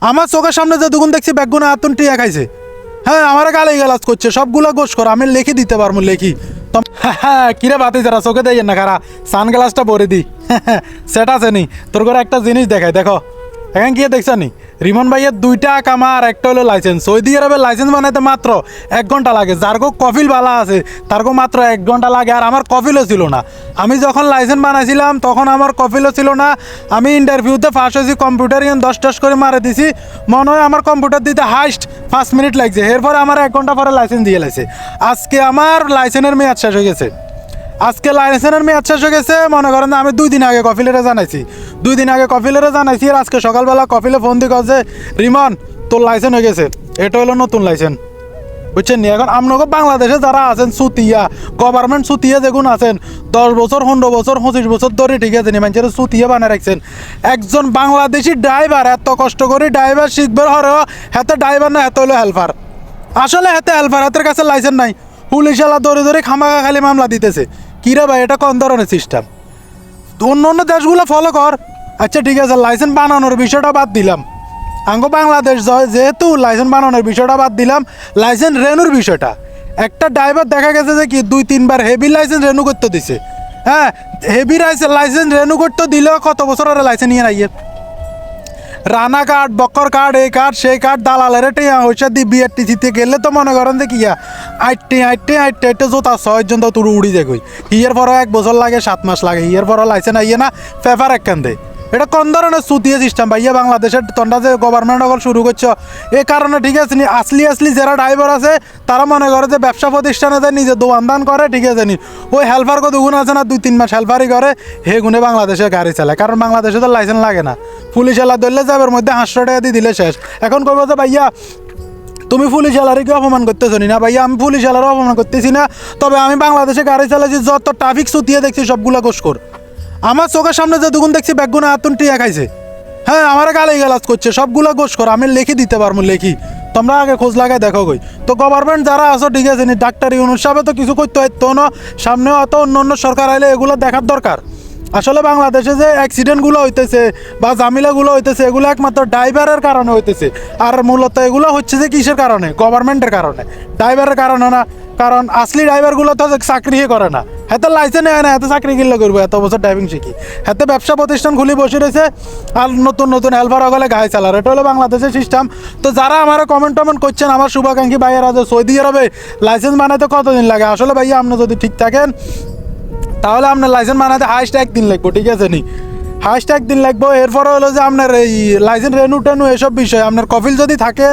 আমার চোখের সামনে যে দুগুন দেখছি ব্যাগগুনে আতুন টিয়া খাইছে। হ্যাঁ আমার গালে গালাজ করছে, সবগুলো গোস কর, আমি লিখে দিতে পারব, লেখি। তো হ্যাঁ কিরে বাতি যারা, চোখে দেয় না, খারা। সানগ্লাসটা ভরে দি। সেটা আছে নি। তোর করে একটা জিনিস দেখাই, দেখো। এখন গিয়ে দেখছ নি? রিমন ভাইয়ের দুইটা কামা আর একটা হলো লাইসেন্স সৌদি আরবের লাইসেন্স বানাইতে মাত্র এক ঘণ্টা লাগে। যার গো কফিল বালা আছে, তার গো মাত্র এক ঘণ্টা লাগে আর আমার কফিলও ছিল না। আমি যখন লাইসেন্স বানাইছিলাম, তখন আমার কফিলও ছিল না। আমি ইন্টারভিউতে ফার্স্ট হয়েছি কম্পিউটার ইয়ান দশ দশ করে মারে দিছি। মনে হয় আমার কম্পিউটার দিতে হাইস্ট পাঁচ মিনিট লাগছে। এরপরে আমার এক ঘণ্টা পরে লাইসেন্স দিয়ে লাইছে। আজকে আমার লাইসেন্সের মেয়াদ শেষ হয়ে গেছে। আজকে লাইসেন্সের মেয়াদ শেষ হয়ে গেছে। মনে করেন আমি দুই দিন আগে কফিলেরে জানাইছি। দুই দিন আগে কফিলেরে জানাইছি আর আজকে সকালবেলা কফিলে ফোন দিয়ে যে, রিমন, তোর লাইসেন্স হয়ে গেছে। এটা হলো নতুন লাইসেন্স বুঝছেন নি? এখন আপনাকে বাংলাদেশে যারা আছেন, সুতিয়া গভর্নমেন্ট সুতিয়া যেগুন আছেন, দশ বছর, পনেরো বছর, পঁচিশ বছর ধরে ঠিক আছে নি? মানুষের সুতিয়া বানিয়ে রাখছেন। একজন বাংলাদেশি ড্রাইভার এত কষ্ট করে ড্রাইভার শিখবে হরেও হাতে ড্রাইভার না, হাতে হলো হেল্পার আসলে হাতে হেল্পার হাতের কাছে লাইসেন্স নাই। পুলিশ পুলিশালা ধরে ধরে খামাখা খালি মামলা দিতেছে। কিরে ভাই, এটা কোন ধরনের সিস্টেম অন্য অন্য দেশগুলো ফলো কর। আচ্ছা ঠিক আছে লাইসেন্স বানানোর বিষয়টা বাদ দিলাম। আঙ্গ বাংলাদেশ যেহেতু লাইসেন্স বানানোর বিষয়টা বাদ দিলাম লাইসেন্স রেনুর বিষয়টা। একটা ড্রাইভার দেখা গেছে যে কি দুই, তিনবার হেভি লাইসেন্স রেনু করতে দিছে। হ্যাঁ হেভি লাইসেন্স রেনু করতে দিলেও কত বছরের লাইসেন্স নিয়ে নাইয়ে রানা কার্ড, বক্কর কার্ড, এই কার্ড, সেই কার্ড দালালের টিয়া হইসা দি বিয়ের জিতে গেলে তো মনে করেন যে কিয়া আইটে আইটে আইটে আইটে জোতা ছয়জন তো তুরু উড়ি যায় কই। হিয়ের পরও এক বছর লাগে, সাত মাস লাগে ইয়ের পরও লাইসেন্স আইয়ে না, পেপার একখান দেয় এটা কোন ধরনের সুতিয়ে সিস্টেম ভাইয়া, বাংলাদেশের তন্ডা যে গভর্নমেন্ট অকল শুরু করছ। এই কারণে ঠিক আছে নি, আসলি আসলি যারা ড্রাইভার আছে, তারা মনে করে যে ব্যবসা প্রতিষ্ঠানে যে নিজে দোয়ান দান করে, ঠিক আছে নি। ওই হেল্পার কত গুণ আছে না, দুই তিন মাস হেল্পারই করে, হে গুণে বাংলাদেশে গাড়ি চালায়। কারণ বাংলাদেশে তো লাইসেন্স লাগে না। পুলিশ এলা ধরলে যাবের মধ্যে হাঁসশো টাকা দিয়ে দিলে শেষ। এখন করব যে ভাইয়া, তুমি পুলিশ এলারিকে অপমান করতেছো নি ভাইয়া, আমি পুলিশ এলারও অপমান করতেছি না। তবে আমি বাংলাদেশে গাড়ি চালাচ্ছি যত ট্রাফিক সুতিয়ে দেখছি, সবগুলো গোসকর আমার চোখের সামনে যে দুগুণ দেখছি ব্যাগগুলো আতুন টিয়া খাইছে। হ্যাঁ আমার গালে গালাজ করছে, সবগুলো গোসকর আমি লিখে দিতে পারব, লেখি। তোমরা আগে খোঁজ লাগাই দেখো গই তো গভর্নমেন্ট যারা আছো, ঠিক আছে ডাক্তার সাহেব তো কিছু করতে হয়, তো না সামনে অত অন্য অন্য সরকার আইলে এগুলো দেখার দরকার। আসলে বাংলাদেশে যে অ্যাক্সিডেন্টগুলো হইতেছে বা জামিলাগুলো হইতেছে, এগুলো একমাত্র ড্রাইভারের কারণে হইতেছে। আর মূলত এগুলো হচ্ছে যে কিসের কারণে? গভর্নমেন্টের কারণে। ড্রাইভারের কারণে না, কারণ আসলি ড্রাইভারগুলো তো চাকরি করে না। হাতে লাইসেন্স হয় না এত চাকরি কিনলে করব, এত বছর ড্রাইভিং শিখি। হাতে ব্যবসা প্রতিষ্ঠান খুলে বসে রয়েছে, আর নতুন নতুন হেল্পার হলে গায়ে চালার। এটা হলো বাংলাদেশের সিস্টেম তো যারা আমার কমেন্ট টমেন্ট করছেন, আমার শুভাকাঙ্ক্ষী ভাইয়েরা যে সৌদি আরবে লাইসেন্স বানাতে কতদিন লাগে? আসলে ভাইয়া, আপনি যদি ঠিক থাকেন, তাহলে আপনার লাইসেন্স বানাতে হাইস্ট একদিন লাগবো, ঠিক আছে নি? হাইস্ট একদিন লাগবো। এরপরে হলো যে আপনার এই লাইসেন্স রেনু টেনু এসব বিষয় আপনার কফিল যদি থাকে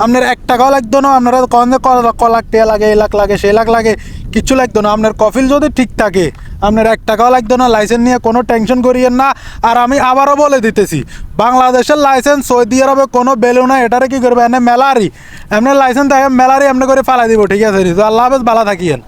আপনার এক টাকাও লাগতো না, আপনারা কন যে ক- ক লাখ টাকা লাগে এলাক লাগে সে লাখ লাগে কিচ্ছু লাগতো না। আপনার কফিল যদি ঠিক থাকে, আপনার এক টাকাও লাগতো না লাইসেন্স নিয়ে কোনো টেনশন করিয়েন না। আর আমি আবারও বলে দিতেছি, বাংলাদেশের লাইসেন্স সৌদি আরবে কোনো বেলু না এটারে কী করবে? এনে মেলারি। এমনি লাইসেন্স থাকে, মেলারি এমনি করে ফালাই দিব, ঠিক আছে? আল্লাহ হাফেজ, ভালো থাকিয়েন।